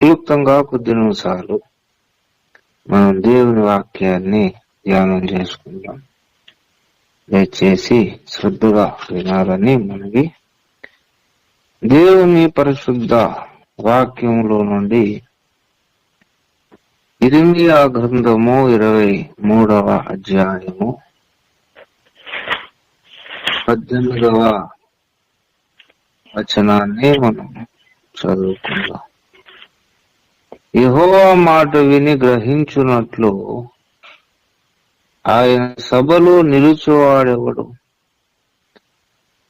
క్లుప్తంగా కొద్ది నిమిషాలు మనం దేవుని వాక్యాన్ని ధ్యానం చేసుకుందాం. దయచేసి శ్రద్ధగా వినాలని మనవి. దేవుని పరిశుద్ధ వాక్యంలో నుండి ఇరిమియా గ్రంథము ఇరవై మూడవ అధ్యాయము పద్దెనిమిదవ వచనాన్ని మనం చదువుకుందాం. యెహోవా మాట విని గ్రహించున్నట్లు ఆయన సభలో నిలుచువాడెవడు?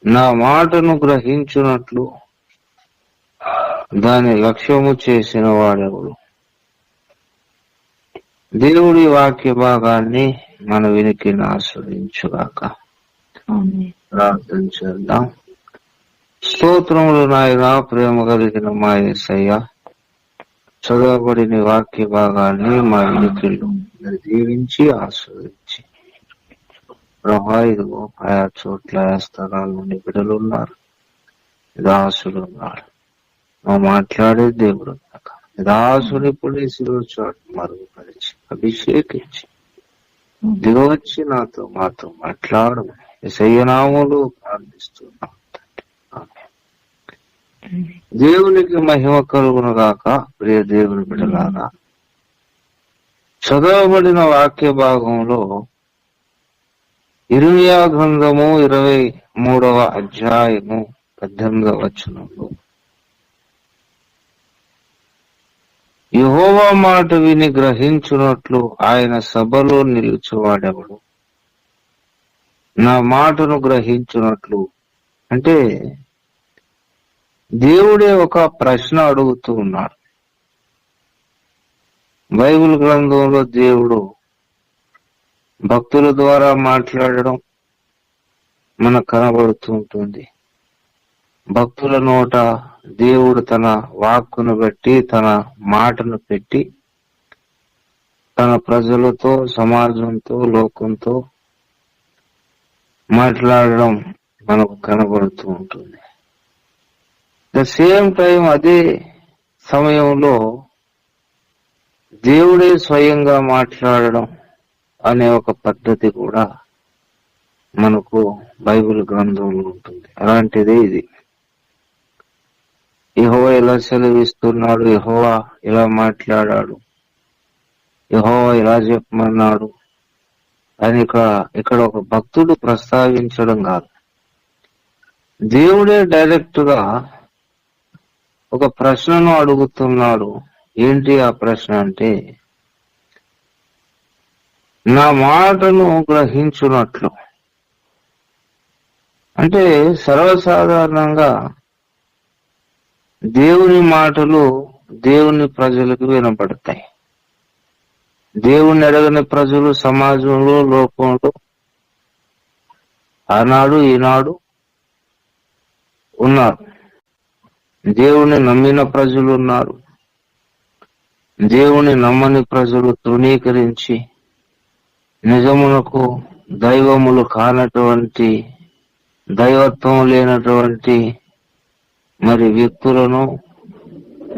నా మాటను గ్రహించున్నట్లు దాని లక్ష్యము చేసిన వాడెవడు? దేవుడి వాక్య భాగాన్ని మన వినికిని ఆస్వాదించుగాక. ప్రార్థన చేద్దాం. స్తోత్రములు నాయన ప్రేమ కలిగిన మా చదవబడిన వాక్య భాగాన్ని మా వినికిళ్ళు మీరు దీవించి ఆస్వాదించి ప్రభా ఇదిగో ఆయా చోట్ల ఆయా స్థలాల నుండి బిడ్డలు ఉన్నారు దాసులు ఉన్నారు. మా మాట్లాడే దేవుడు నిదాసుని దాసుని చోటు మరుగుపరిచి అభిషేకించి. దిగవచ్చి నాతో మాతో మాట్లాడు. నామములు ప్రార్థిస్తున్నాం. దేవునికి మహిమ కలుగునగాక ప్రియ దేవుని బిడ్డలారా. చదవబడిన వాక్య భాగంలో ఇరుమియా గ్రంథము ఇరవై మూడవ అధ్యాయము పద్దెనిమిదవ వచనంలో యహోవా మాట విని గ్రహించున్నట్లు ఆయన సభలో నిలుచువాడెవడు? నా మాటను గ్రహించున్నట్లు అంటే దేవుడే ఒక ప్రశ్న అడుగుతూ ఉన్నాడు. బైబిల్ గ్రంథంలో దేవుడు భక్తుల ద్వారా మాట్లాడడం మనకు కనబడుతూ ఉంటుంది. భక్తుల నోట దేవుడు తన వాక్కును బట్టి తన మాటను పెట్టి తన ప్రజలతో సమాజంతో లోకంతో మాట్లాడడం మనకు కనబడుతూ ఉంటుంది. ద సేమ్ టైం అదే సమయంలో దేవుడే స్వయంగా మాట్లాడడం అనే ఒక పద్ధతి కూడా మనకు బైబిల్ గ్రంథంలో ఉంటుంది. అలాంటిదే ఇది. యహోవా ఇలా సెలవిస్తున్నాడు? యహోవా ఇలా మాట్లాడాడు? యహోవా ఇలా చెప్పమన్నాడు? అని ఇక్కడ ఇక్కడ ఒక భక్తుడు ప్రస్తావించడం కాదు. దేవుడే డైరెక్ట్గా ఒక ప్రశ్నను అడుగుతున్నాడు. ఏంటి ఆ ప్రశ్న అంటే నా మాటను గ్రహించున్నట్లు అంటే సర్వసాధారణంగా దేవుని మాటలు దేవుని ప్రజలకు వినపడతాయి దేవుని అడగని ప్రజలు సమాజంలో లోకంలో ఆనాడు ఈనాడు ఉన్నారు. దేవుని నమ్మిన ప్రజలు ఉన్నారు. దేవుని నమ్మని ప్రజలు తృణీకరించి నిజమునకు దైవములు కానటువంటి దైవత్వం లేనటువంటి మరి వ్యక్తులను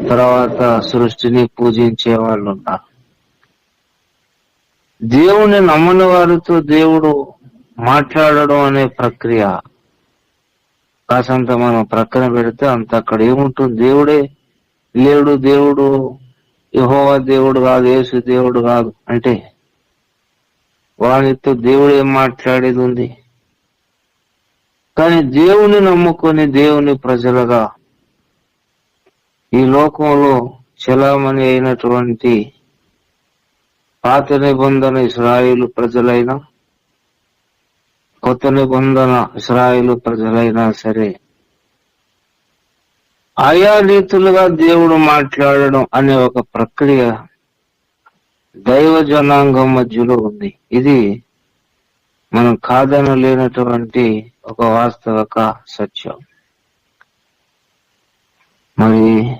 తర్వాత సృష్టిని పూజించే వాళ్ళు ఉన్నారు దేవుని నమ్మని వారితో దేవుడు మాట్లాడడం అనే ప్రక్రియ కాసంత మనం ప్రక్కన పెడితే అంత అక్కడ ఏముంటుంది? దేవుడే లేడు దేవుడు యహోవా దేవుడు కాదు యేసు దేవుడు కాదు అంటే వారితో దేవుడు ఏం మాట్లాడేది ఉంది? కానీ దేవుని నమ్ముకొని దేవుని ప్రజలుగా ఈ లోకంలో చలామణి అయినటువంటి పాత నిబంధన ఇస్రాయిల్ ప్రజలైనా కొత్త నిబంధన ఇస్రాయేలు ప్రజలైనా సరే ఆయా రీతులుగా దేవుడు మాట్లాడడం అనే ఒక ప్రక్రియ దైవ జనాంగం మధ్యలో ఉంది. ఇది మనం కాదనలేనటువంటి ఒక వాస్తవక సత్యం. మరి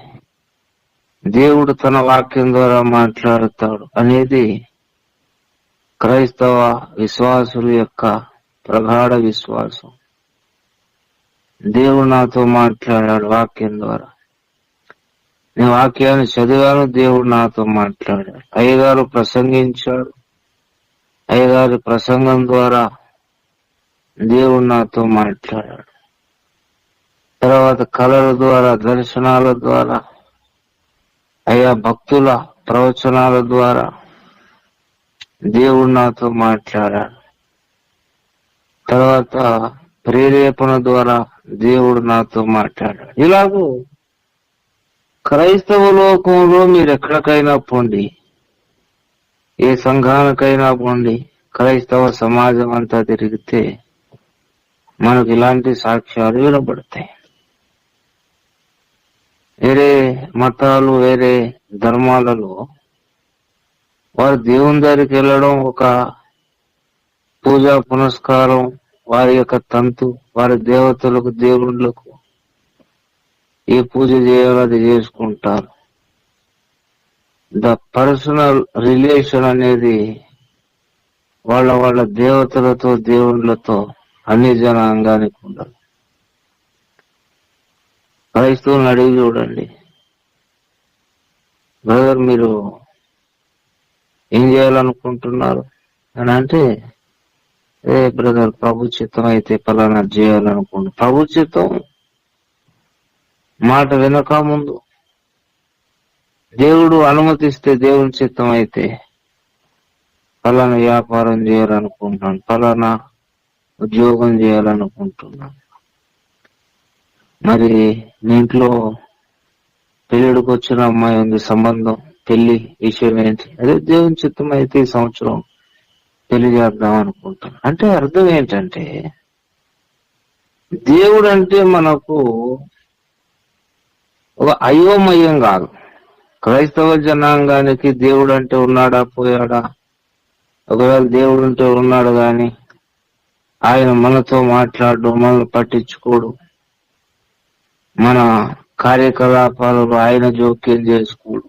దేవుడు తన వాక్యం ద్వారా మాట్లాడుతాడు అనేది క్రైస్తవ విశ్వాసుల యొక్క ప్రగాఢ విశ్వాసం. దేవుడు నాతో మాట్లాడాడు వాక్యం ద్వారా. నీ వాక్యాన్ని చదివాను దేవుడు నాతో మాట్లాడాడు. అయ్యగారు ప్రసంగించాడు. అయ్యగారి ప్రసంగం ద్వారా దేవుడు నాతో మాట్లాడాడు. తర్వాత కళల ద్వారా దర్శనాల ద్వారా అయ్యా భక్తుల ప్రవచనాల ద్వారా దేవుడు నాతో మాట్లాడాడు. తర్వాత ప్రేరేపణ ద్వారా దేవుడు నాతో మాట్లాడాడు. ఇలాగూ క్రైస్తవ లోకంలో మీరు ఎక్కడికైనా పోండి. ఏ సంఘానికైనా పోండి. క్రైస్తవ సమాజం అంతా తిరిగితే మనకు ఇలాంటి సాక్ష్యాలు వినబడతాయి. వేరే మతాలు వేరే ధర్మాలలో వారు దేవుని దగ్గరికి వెళ్ళడం ఒక పూజా పునస్కారం వారి యొక్క తంతు వారి దేవతలకు దేవుళ్ళకు ఏ పూజ చేయాలో అది చేసుకుంటారు. ద పర్సనల్ రిలేషన్ అనేది వాళ్ళ వాళ్ళ దేవతలతో దేవుళ్ళతో అన్ని జనాంగానికి ఉండదు. క్రైస్తవులను అడిగి చూడండి. బ్రదర్ మీరు ఏం చేయాలనుకుంటున్నారు? అని అంటే ఏ బ్రదర్ ప్రభు చిత్తం అయితే పలానా చేయాలనుకోండి. ప్రభు చిత్తం మాట వినక ముందు. దేవుడు అనుమతిస్తే దేవుని చిత్తం అయితే ఫలానా వ్యాపారం చేయాలనుకుంటున్నాను ఫలానా ఉద్యోగం చేయాలనుకుంటున్నాను. మరి మీ ఇంట్లో పెళ్ళిడికి వచ్చిన అమ్మాయి ఉంది సంబంధం పెళ్ళి విషయం ఏంటి? అదే దేవుని చిత్తం అయితే ఈ సంవత్సరం. తెలియజేద్దాం చేద్దాం అనుకుంటున్నాను అంటే అర్థం ఏంటంటే దేవుడు అంటే మనకు ఒక అయోమయం కాదు. క్రైస్తవ జనాంగానికి దేవుడు అంటే ఉన్నాడా పోయాడా? ఒకవేళ దేవుడు అంటే ఉన్నాడు గాని ఆయన మనతో మాట్లాడు మనల్ని పట్టించుకోడు. మన కార్యకలాపాలలో ఆయన జోక్యం చేసుకోడు.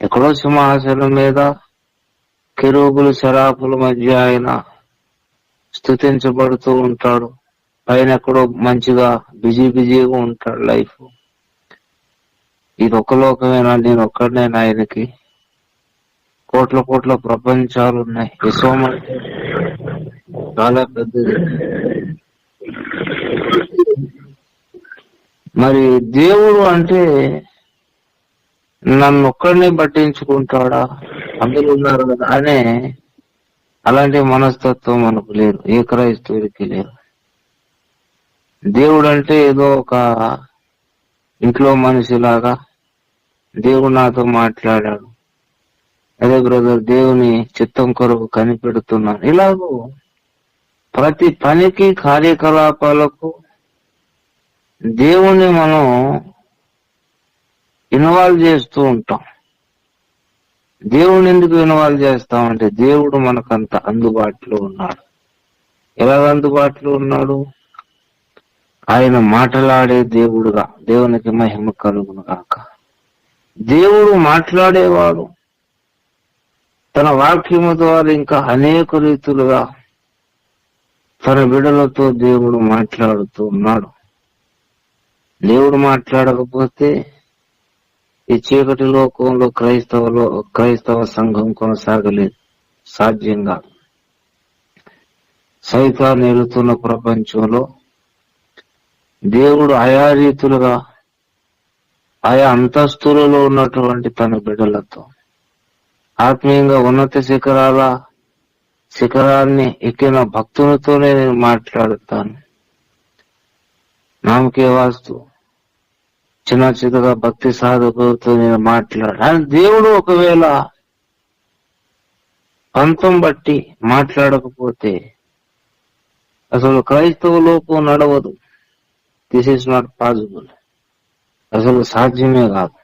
ఎక్కడో సింహాసనం మీద కెరూబులు శరాపుల మధ్య ఆయన స్థుతించబడుతూ ఉంటాడు. ఆయన ఎక్కడో మంచిగా బిజీ బిజీగా ఉంటాడు లైఫ్. ఇది ఒక లోకమేనా? నేను ఒక్కడనేనా ఆయనకి. కోట్ల కోట్ల ప్రపంచాలు ఉన్నాయి. విశ్వం అంటే చాలా పెద్దది. మరి దేవుడు అంటే నన్ను ఒక్కడినే పట్టించుకుంటాడా? అందరూ ఉన్నారు కదా. అనే అలాంటి మనస్తత్వం మనకు లేదు. ఏ క్రైస్తవుడికి లేదు. దేవుడు అంటే ఏదో ఒక ఇంట్లో మనిషిలాగా దేవుడు నాతో మాట్లాడాడు. అదే బ్రదర్ దేవుని చిత్తం కొరకు కనిపెడుతున్నాను. ఇలాగూ ప్రతి పనికి కార్యకలాపాలకు దేవుణ్ణి మనం ఇన్వాల్వ్ చేస్తూ ఉంటాం. దేవుని ఎందుకు ఇన్వాల్వ్ చేస్తామంటే దేవుడు మనకంత అందుబాటులో ఉన్నాడు. ఎలాగ అందుబాటులో ఉన్నాడు? ఆయన మాట్లాడే దేవుడుగా దేవునికి మహిమ కలుగును గాక. దేవుడు మాట్లాడేవాడు. తన వాక్యము ద్వారా ఇంకా అనేక రీతులుగా తన బిడలతో దేవుడు మాట్లాడుతూ ఉన్నాడు. దేవుడు మాట్లాడకపోతే ఈ చీకటి లోకంలో క్రైస్తవలో క్రైస్తవ సంఘం కొనసాగలేదు. సాధ్యంగా. సైతాన్ని ఎలుతున్న ప్రపంచంలో దేవుడు ఆయా రీతులుగా ఆయా అంతస్తులలో ఉన్నటువంటి తన బిడ్డలతో ఆత్మీయంగా ఉన్నత శిఖరాల శిఖరాన్ని ఎక్కిన భక్తులతోనే నేను మాట్లాడుతాను. నామకే వాస్తు. చిన్న చిన్నగా భక్తి సాధకులతో నేను మాట్లాడాను. దేవుడు ఒకవేళ పంతం బట్టి మాట్లాడకపోతే అసలు క్రైస్తవ లోకం నడవదు. దిస్ ఇస్ నాట్ పాసిబుల్ అసలు సాధ్యమే కాదు.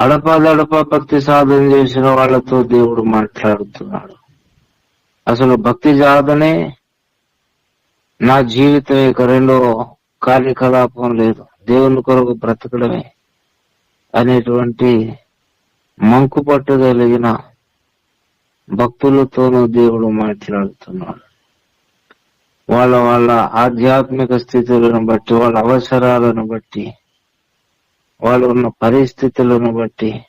అడపాదడప భక్తి సాధన చేసిన వాళ్ళతో దేవుడు మాట్లాడుతున్నాడు. అసలు భక్తి సాధనే నా జీవితం యొక్క రెండో కార్యకలాపం లేదు. దేవుని కొరకు బ్రతకడమే అనేటువంటి మంకు పట్టుదలిగిన భక్తులతోనూ దేవుడు మాట్లాడుతున్నాడు. వాళ్ళ వాళ్ళ ఆధ్యాత్మిక స్థితులను బట్టి వాళ్ళ అవసరాలను బట్టి వాళ్ళు ఉన్న పరిస్థితులను బట్టి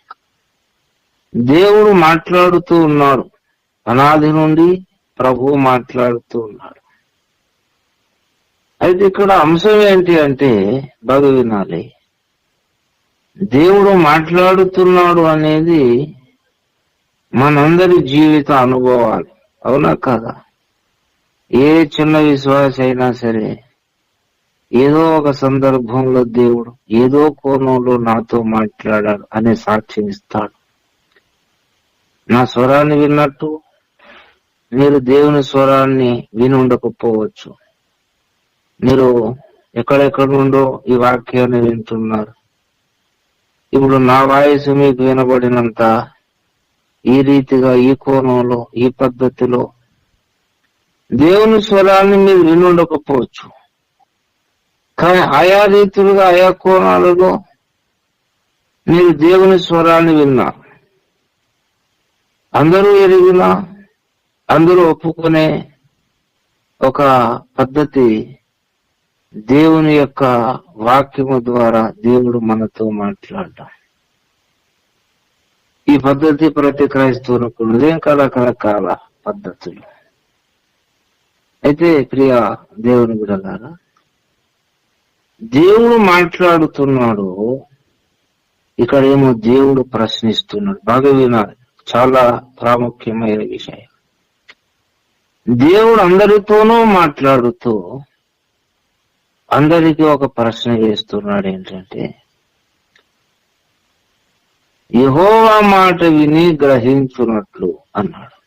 దేవుడు మాట్లాడుతూ ఉన్నాడు. అనాది నుండి ప్రభువు మాట్లాడుతూ ఉన్నాడు. అయితే ఇక్కడ అంశం ఏంటి అంటే బాగా వినాలి. దేవుడు మాట్లాడుతున్నాడు అనేది మనందరి జీవిత అనుభవాలు అవునా కదా? ఏ చిన్న విశ్వాస అయినా సరే ఏదో ఒక సందర్భంలో దేవుడు ఏదో కోణంలో నాతో మాట్లాడాడు అనే సాక్ష్యం ఇస్తాడు. నా స్వరాన్ని విన్నట్టు మీరు దేవుని స్వరాన్ని విని ఉండకపోవచ్చు మీరు ఎక్కడెక్కడ నుండో ఈ వాక్యాన్ని వింటున్నారు. ఇప్పుడు నా వాయిస్ మీకు వినబడినంత ఈ రీతిగా ఈ కోణంలో ఈ పద్ధతిలో దేవుని స్వరాన్ని మీరు వినుండకపోవచ్చు. కానీ ఆయా రీతులుగా ఆయా కోణాలలో మీరు దేవుని స్వరాన్ని విన్నారు. అందరూ ఎరిగిన అందరూ ఒప్పుకునే ఒక పద్ధతి దేవుని యొక్క వాక్యము ద్వారా దేవుడు మనతో మాట్లాడటం ఈ పద్ధతి ప్రతి క్రైస్తవులకు ఉదయం రకరకాల పద్ధతులు. అయితే ప్రియ దేవుని బిడలారా దేవుడు మాట్లాడుతున్నాడు ఇక్కడ ఏమో దేవుడు ప్రశ్నిస్తున్నాడు. బాగా వినాలి చాలా ప్రాముఖ్యమైన విషయం. దేవుడు అందరితోనూ మాట్లాడుతూ అందరికీ ఒక ప్రశ్న వేస్తున్నాడు ఏంటంటే యహోవా మాట విని గ్రహించున్నట్లు అన్నాడు.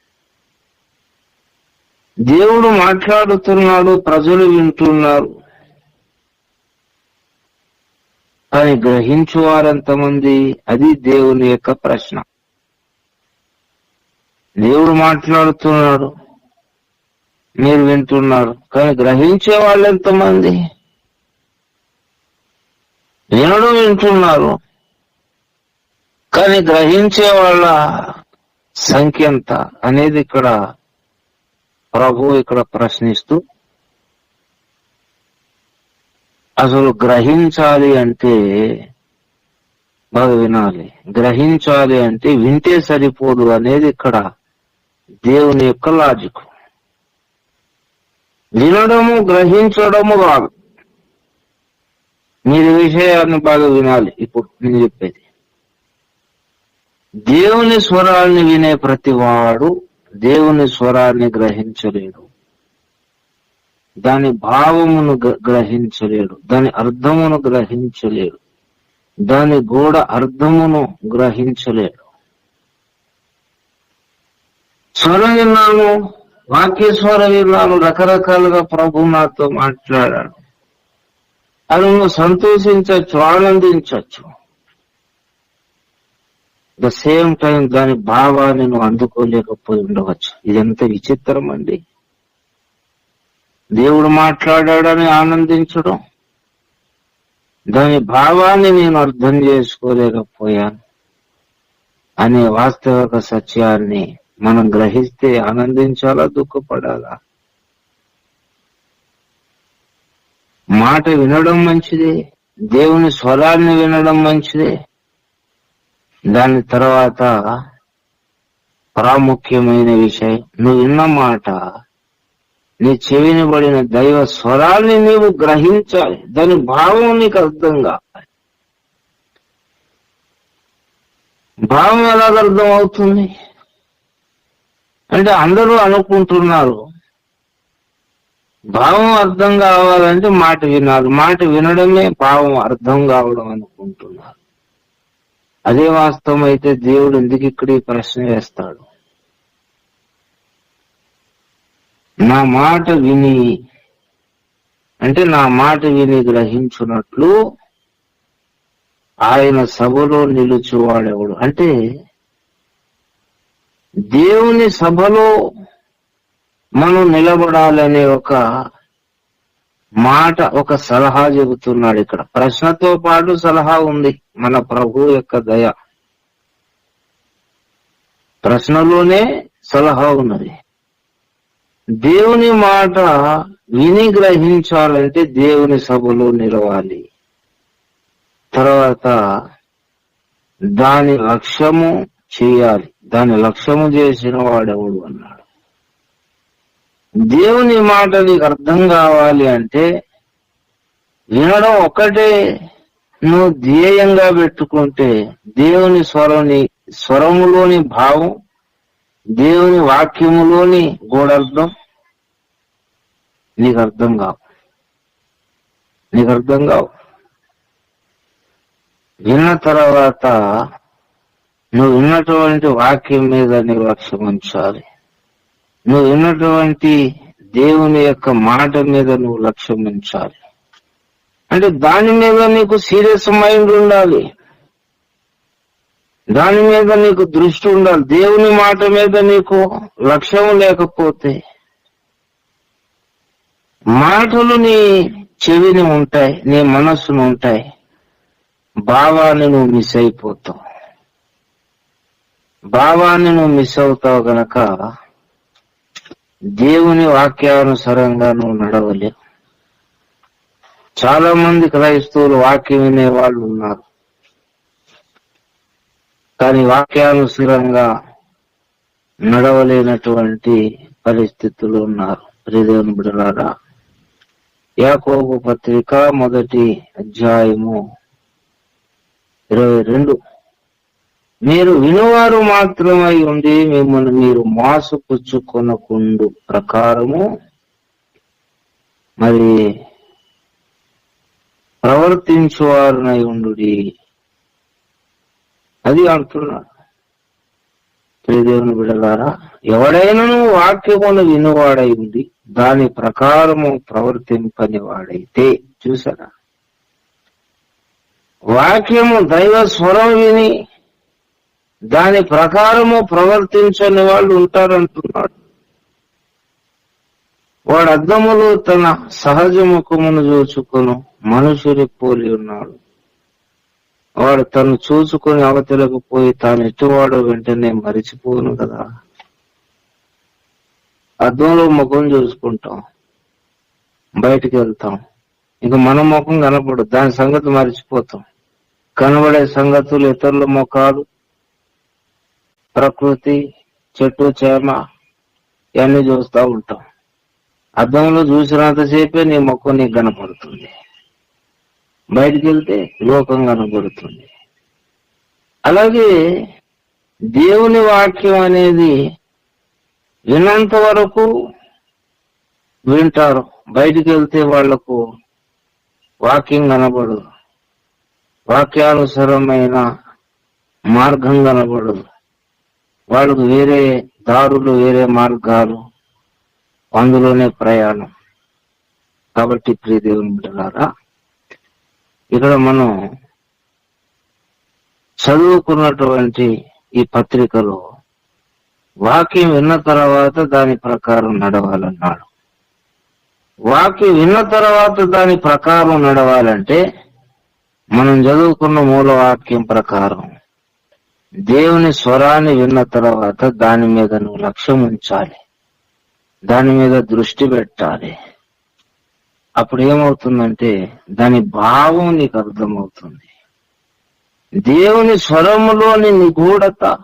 దేవుడు మాట్లాడుతున్నాడు ప్రజలు వింటున్నారు. కానీ గ్రహించువారెంతమంది అది దేవుని యొక్క ప్రశ్న. దేవుడు మాట్లాడుతున్నాడు మీరు వింటున్నారు కానీ గ్రహించే వాళ్ళు ఎంతమంది? వినడం వింటున్నారు. కానీ గ్రహించే వాళ్ళ సంఖ్య ఎంత అనేది ఇక్కడ ప్రభు ఇక్కడ ప్రశ్నిస్తూ అసలు గ్రహించాలి అంటే బాగా వినాలి. గ్రహించాలి అంటే వింటే సరిపోదు అనేది ఇక్కడ దేవుని యొక్క లాజిక్ వినడము గ్రహించడము కాదు మీరు విషయాన్ని బాగా వినాలి. ఇప్పుడు నేను చెప్పేది. దేవుని స్వరాల్ని వినే ప్రతివాడు దేవుని స్వరాన్ని గ్రహించలేడు. దాని భావమును గ్రహించలేడు. దాని అర్థమును గ్రహించలేడు. దాని గూఢ అర్థమును గ్రహించలేడు. స్వరం విన్నాను వాక్య స్వరం విన్నాను రకరకాలుగా ప్రభు నాతో మాట్లాడాడు. అది నువ్వు సంతోషించవచ్చు ఆనందించవచ్చు ద సేమ్ టైం దాని భావాన్ని నువ్వు అందుకోలేకపోయి ఉండవచ్చు. ఎంత విచిత్రం అండి దేవుడు మాట్లాడాడని ఆనందించడం. దాని భావాన్ని నేను అర్థం చేసుకోలేకపోయాను అనే వాస్తవిక సత్యాన్ని మనం గ్రహిస్తే ఆనందించాలా దుఃఖపడాలా? మాట వినడం మంచిదే దేవుని స్వరాన్ని వినడం మంచిదే. దాని తర్వాత ప్రాముఖ్యమైన విషయం నువ్వు విన్న మాట నీ చెవినబడిన దైవ స్వరాన్ని నీవు గ్రహించాలి. దాని భావం నీకు అర్థం కావాలి. భావం ఎలాగ అర్థం అవుతుంది? అంటే అందరూ అనుకుంటున్నారు భావం అర్థం కావాలంటే మాట వినాలి. మాట వినడమే భావం అర్థం కావడం అనుకుంటున్నారు. అదే వాస్తవం అయితే దేవుడు ఎందుకు ఇక్కడ ఈ ప్రశ్న వేస్తాడు? నా మాట విని అంటే నా మాట విని గ్రహించున్నట్లు ఆయన సభలో నిలుచువాడెవడు? అంటే దేవుని సభలో మనం నిలబడాలనే ఒక మాట ఒక సలహా చెబుతున్నాడు ఇక్కడ. ప్రశ్నతో పాటు సలహా ఉంది. మన ప్రభు యొక్క దయ. ప్రశ్నలోనే సలహా ఉన్నది. దేవుని మాట విని గ్రహించాలంటే దేవుని సభలో నిలవాలి. తర్వాత దాని లక్ష్యము చేయాలి. దాని లక్ష్యము చేసిన వాడెవడు అన్నాడు. దేవుని మాట నీకు అర్థం కావాలి అంటే వినడం ఒక్కటే. నువ్వు ధ్యేయంగా పెట్టుకుంటే దేవుని స్వరంని స్వరములోని భావం దేవుని వాక్యములోని గూఢార్థం నీకు అర్థం కావు. నీకు అర్థం కావు. విన్న తర్వాత నువ్వు విన్నటువంటి వాక్యం మీద నీవు లక్ష్యం ఉంచాలి. నువ్వు ఉన్నటువంటి దేవుని యొక్క మాట మీద నువ్వు లక్ష్యం ఉంచాలి. అంటే దాని మీద నీకు సీరియస్ మైండ్ ఉండాలి. దాని మీద నీకు దృష్టి ఉండాలి. దేవుని మాట మీద నీకు లక్ష్యం లేకపోతే మాటలు నీ చెవిని ఉంటాయి నీ మనస్సును ఉంటాయి. భావాన్ని నువ్వు మిస్ అయిపోతావు. భావాన్ని నువ్వు మిస్ అవుతావు గనక దేవుని వాక్యానుసారంగా నువ్వు నడవలేవు చాలా మంది క్రైస్తవులు వాక్యం వినే వాళ్ళు ఉన్నారు. కానీ వాక్యానుసారంగా నడవలేనటువంటి పరిస్థితులు ఉన్నారు. ప్రియదేవుని బిడలారా యాకోబు పత్రిక మొదటి అధ్యాయము ఇరవై రెండు. మీరు వినువారు మాత్రమై ఉండి మిమ్మల్ని మీరు మాసుపుచ్చుకొనకుండు ప్రకారము మరి ప్రవర్తించువారునై ఉండు అది అంటున్నాడు ప్రియదేవుని బిడగారా ఎవడైనను వాక్యమును వినువాడై ఉంది దాని ప్రకారము ప్రవర్తింపని వాడైతే చూసారా? వాక్యము దైవ స్వరం విని దాని ప్రకారము ప్రవర్తించని వాళ్ళు ఉంటారంటున్నాడు. వాడు అద్దములు తన సహజ ముఖమును చూచుకును మనుషుని పోలి ఉన్నాడు. వాడు తను చూసుకుని అవతలకు పోయి తాను ఎట్టువాడో వెంటనే మరిచిపోను కదా. అద్దంలో ముఖం చూసుకుంటాం. బయటికి వెళ్తాం. ఇంకా మన ముఖం కనపడదు. దాని సంగతి మరిచిపోతాం. కనబడే సంగతులు ఇతరుల ముఖాలు ప్రకృతి చెట్టు చేమ ఇవన్నీ చూస్తూ ఉంటాం. అద్దంలో చూసినంతసేపే నీ మొక్క నీకు కనపడుతుంది. బయటికి వెళ్తే లోకం కనపడుతుంది. అలాగే దేవుని వాక్యం అనేది వినంత వరకు వింటారు. బయటికి వెళ్తే వాళ్ళకు వాక్యం కనబడదు. వాక్యానుసరమైన మార్గం కనబడదు. వాళ్ళకు వేరే దారులు వేరే మార్గాలు అందులోనే ప్రయాణం. కాబట్టి ప్రియ దేవుని బిడ్డలారా ఇక్కడ మనం చదువుకున్నటువంటి ఈ పత్రికలో వాక్యం విన్న తర్వాత దాని ప్రకారం నడవాలన్నాడు. వాక్యం విన్న తర్వాత దాని ప్రకారం నడవాలంటే మనం చదువుకున్న మూల వాక్యం ప్రకారం దేవుని స్వరాన్ని విన్న తర్వాత దాని మీద నువ్వు లక్ష్యం ఉంచాలి. దాని మీద దృష్టి పెట్టాలి. అప్పుడు ఏమవుతుందంటే దాని భావం నీకు అర్థమవుతుంది. దేవుని స్వరములోని నిగూఢత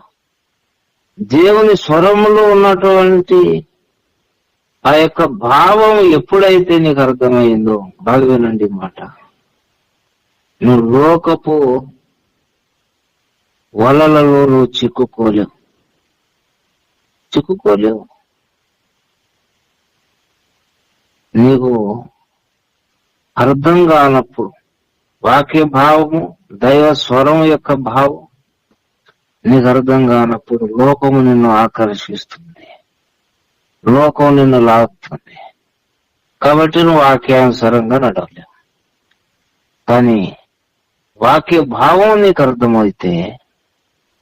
దేవుని స్వరములో ఉన్నటువంటి ఆ యొక్క భావం ఎప్పుడైతే నీకు అర్థమైందో బాగా వినండి మాట. నువ్వు లోకపు వలలలో నువ్వు చిక్కుకోలేవు చిక్కుకోలేవు నీకు అర్థం కానప్పుడు వాక్య భావము దైవ స్వరం యొక్క భావం నీకు అర్థం కానప్పుడు లోకము నిన్ను ఆకర్షిస్తుంది. లోకం నిన్ను లాగుతుంది. కాబట్టి నువ్వు వాక్యానుసారంగా నడవలేవు. కానీ వాక్య భావం నీకు అర్థమైతే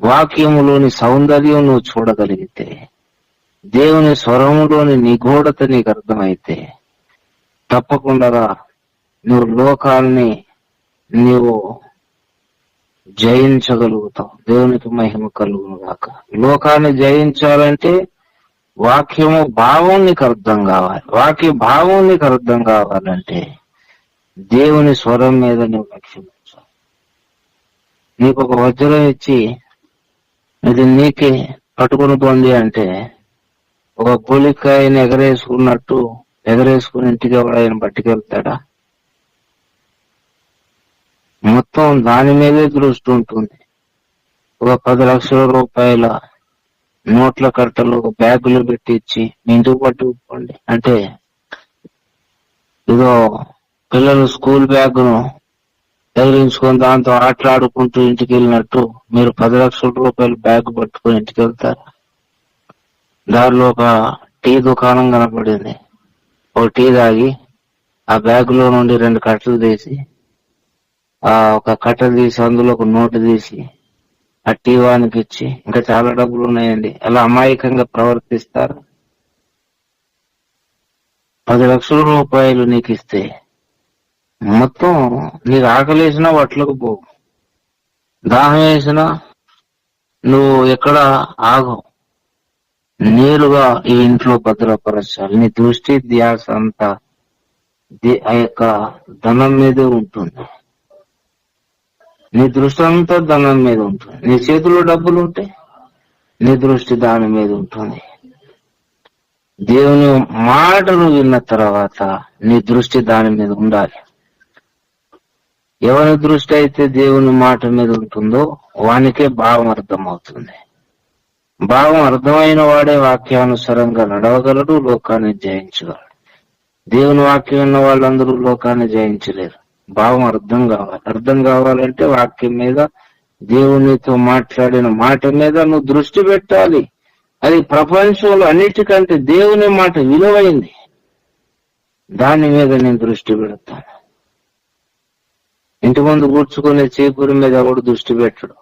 వాక్యములోని సౌందర్యం నువ్వు చూడగలిగితే దేవుని స్వరములోని నిగూఢత నీకు అర్థమైతే తప్పకుండా నువ్వు లోకాన్ని నీవు జయించగలుగుతావు. దేవునికి మహిమ కలుగును గాక లోకాన్ని జయించాలంటే వాక్యము భావం నీకు అర్థం కావాలి. వాక్య భావం నీకు అర్థం కావాలంటే దేవుని స్వరం మీద నువ్వు లక్ష్యం నీకు ఒక వజ్రం ఇచ్చి ఇది నీకే పట్టుకుని పొంది అంటే ఒక కూలికాయని ఎగరేసుకున్నట్టు ఎగరేసుకుని ఇంటికి ఎవడైనా పట్టుకెళ్తాడా? మొత్తం దాని మీదే దృష్టి ఉంటుంది. ఒక పది లక్షల రూపాయల నోట్ల కట్టలు ఒక బ్యాగులు పెట్టించి మీ ఇంటికి పట్టుకుపోండి. అంటే ఇదో పిల్లలు స్కూల్ బ్యాగును ఎదిరించుకొని దాంతో ఆటలాడుకుంటూ ఇంటికి వెళ్ళినట్టు మీరు పది లక్షల రూపాయలు బ్యాగ్ పట్టుకొని ఇంటికి వెళ్తారు దారిలో ఒక టీ దుకాణం కనపడింది. ఒక టీ తాగి ఆ బ్యాగ్లో నుండి రెండు కట్టలు తీసి ఆ ఒక కట్ట తీసి అందులో ఒక నోటు తీసి ఆ టీ వానికి ఇచ్చి ఇంకా చాలా డబ్బులు ఉన్నాయండి అలా అమాయకంగా ప్రవర్తిస్తారు? పది లక్షల రూపాయలు నీకు ఇస్తే మొత్తం నీకు ఆకలి వేసినా వట్లకు పోవు దాహం వేసినా నువ్వు ఎక్కడ ఆగవు నేరుగా ఈ ఇంట్లో భద్రపరచాలి. నీ దృష్టి ధ్యాస అంతా ఆ యొక్క ధనం మీదే ఉంటుంది. నీ దృష్టి అంతా ధనం మీద ఉంటుంది. నీ చేతిలో డబ్బులు ఉంటే నీ దృష్టి దాని మీద ఉంటుంది. దేవుని మాటను విన్న తర్వాత నీ దృష్టి దాని మీద ఉండాలి. ఎవరి దృష్టి అయితే దేవుని మాట మీద ఉంటుందో వానికే భావం అర్థమవుతుంది. భావం అర్థమైన వాడే వాక్యానుసారంగా నడవగలడు లోకాన్ని జయించగలడు. దేవుని వాక్యం ఉన్న వాళ్ళందరూ లోకాన్ని జయించలేరు. భావం అర్థం కావాలి. అర్థం కావాలంటే వాక్యం మీద దేవునితో మాట్లాడిన మాట మీద నువ్వు దృష్టి పెట్టాలి. అది ప్రపంచంలో అన్నిటికంటే దేవుని మాట విలువైంది. దాని మీద నేను దృష్టి పెడతాను. ఇంటి ముందు కూర్చుకునే చీపురు మీద కూడా దృష్టి పెట్టడు.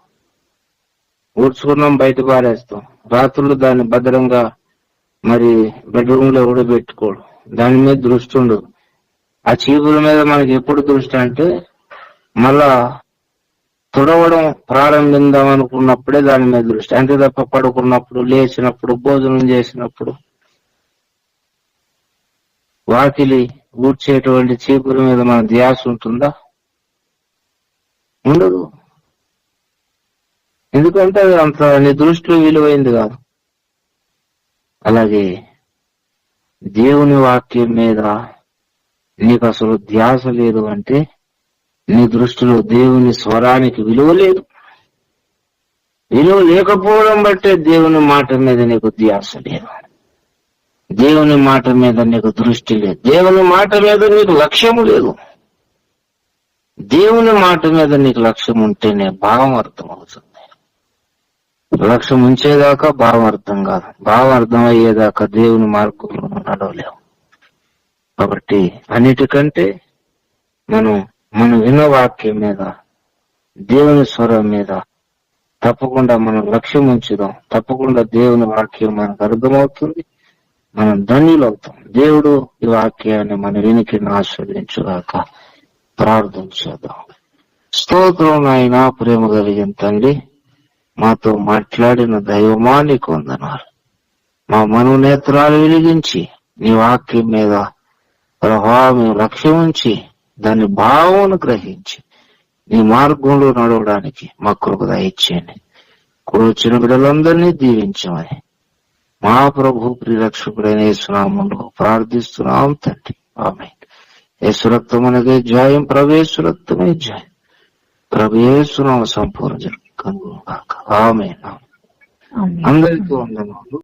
కూర్చుకున్నాం బయట పారేస్తాం. రాత్రులు దాన్ని భద్రంగా మరి బెడ్రూమ్లో కూడా పెట్టుకోడు దాని మీద దృష్టి ఉండదు. ఆ చీపుల మీద మనకి ఎప్పుడు దృష్టి అంటే మళ్ళా తుడవడం ప్రారంభిద్దాం అనుకున్నప్పుడే దాని మీద దృష్టి. అంతే తప్ప పడుకున్నప్పుడు లేచినప్పుడు భోజనం చేసినప్పుడు వాకిలి ఊడ్చేటువంటి చీపుల మీద మన ధ్యాస ఉంటుందా? ఉండదు. ఎందుకంటే అది అంత నీ దృష్టిలో విలువైంది కాదు. అలాగే దేవుని వాక్యం మీద నీకు అసలు ధ్యాస లేదు అంటే నీ దృష్టిలో దేవుని స్వరానికి విలువ లేదు. విలువ లేకపోవడం బట్టే దేవుని మాట మీద నీకు ధ్యాస లేదు. దేవుని మాట మీద నీకు దృష్టి లేదు. దేవుని మాట మీద నీకు లక్ష్యము లేదు. దేవుని మాట మీద నీకు లక్ష్యం ఉంటేనే భావం అర్థం అవుతుంది లక్ష్యం ఉంచేదాకా భావం అర్థం కాదు. భావం అర్థం అయ్యేదాకా దేవుని మార్గంలో నడవలేము. కాబట్టి అన్నిటికంటే మనం మనం వినవాక్యం మీద దేవుని స్వరం మీద తప్పకుండా మనం లక్ష్యం ఉంచుదాం. తప్పకుండా దేవుని వాక్యం మనకు అర్థమవుతుంది. మనం ధన్యులవుతాం. దేవుడు ఈ వాక్యాన్ని మన వినికి ఆస్వాదించుగాక ప్రార్థన చేద్దాం. స్తోత్రం నాయన ప్రేమ కలిగిన తండ్రి మాతో మాట్లాడిన దైవమా నీకు వందనాలు. మా మనోనేత్రాలు వెలిగించి నీ వాక్యం మీద ప్రభావం లక్ష్యం ఉంచి దాని భావమును గ్రహించి నీ మార్గంలో నడవడానికి మా కృప దయచేయండి. కూర్చున్న బిడ్డలందరినీ దీవించమని మా ప్రభు ప్రిరక్షకుడైన యేసునామంలో ప్రార్థిస్తున్నాం తండ్రి. ఆమె యేసురక్తమునకే జయం ప్రవేశరక్తమే జయం ప్రభు యేసునామ సంపూర్ణ జరుగును ఆమె. అందరికీ వందనాలు